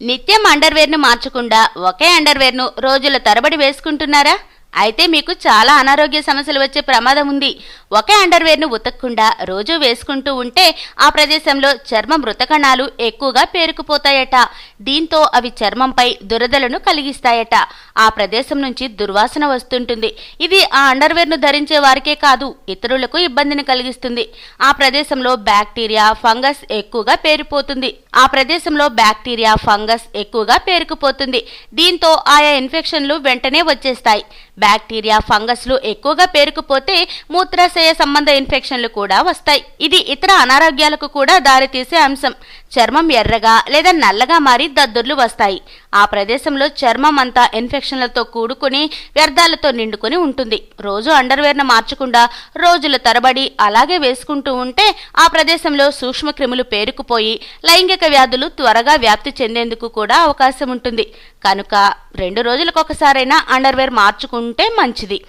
నిత్యం అండర్వేర్ను మార్చకుండా ఒకే అండర్వేర్ను రోజుల తరబడి వేసుకుంటున్నారా? అయితే మీకు చాలా అనారోగ్య సమస్యలు వచ్చే ప్రమాదం ఉంది. ఒకే అండర్వేర్ను ఉతకకుండా రోజు వేసుకుంటూ ఉంటే ఆ ప్రదేశంలో చర్మం మృతకణాలు ఎక్కువగా పేరుకుపోతాయట. దీంతో అవి చర్మంపై దురదలను కలిగిస్తాయట. ఆ ప్రదేశం నుంచి దుర్వాసన వస్తుంటుంది. ఇది ఆ అండర్వేర్ను ధరించే వారికే కాదు ఇతరులకు ఇబ్బందిని కలిగిస్తుంది. ఆ ప్రదేశంలో బ్యాక్టీరియా ఫంగస్ ఎక్కువగా పేరుపోతుంది ఆ ప్రదేశంలో బ్యాక్టీరియా ఫంగస్ ఎక్కువగా పేరుకుపోతుంది. దీంతో ఆయా ఇన్ఫెక్షన్లు వెంటనే వచ్చేస్తాయి. బ్యాక్టీరియా ఫంగస్లు ఎక్కువగా పేరుకుపోతే మూత్రాశయ సంబంధ ఇన్ఫెక్షన్లు కూడా వస్తాయి. ఇది ఇతర అనారోగ్యాలకు కూడా దారితీసే అంశం. చర్మం ఎర్రగా లేదా నల్లగా మారి దద్దుర్లు వస్తాయి. ఆ ప్రదేశంలో చర్మం అంతా ఇన్ఫెక్షన్లతో కూడుకుని వ్యర్థాలతో నిండుకుని ఉంటుంది. రోజు అండర్వేర్ను మార్చకుండా రోజుల తరబడి అలాగే వేసుకుంటూ ఉంటే ఆ ప్రదేశంలో సూక్ష్మక్రిములు పేరుకుపోయి లైంగిక వ్యాధులు త్వరగా వ్యాప్తి చెందేందుకు కూడా అవకాశం ఉంటుంది. కనుక రెండు రోజులకొకసారైనా అండర్వేర్ మార్చుకుంటే మంచిది.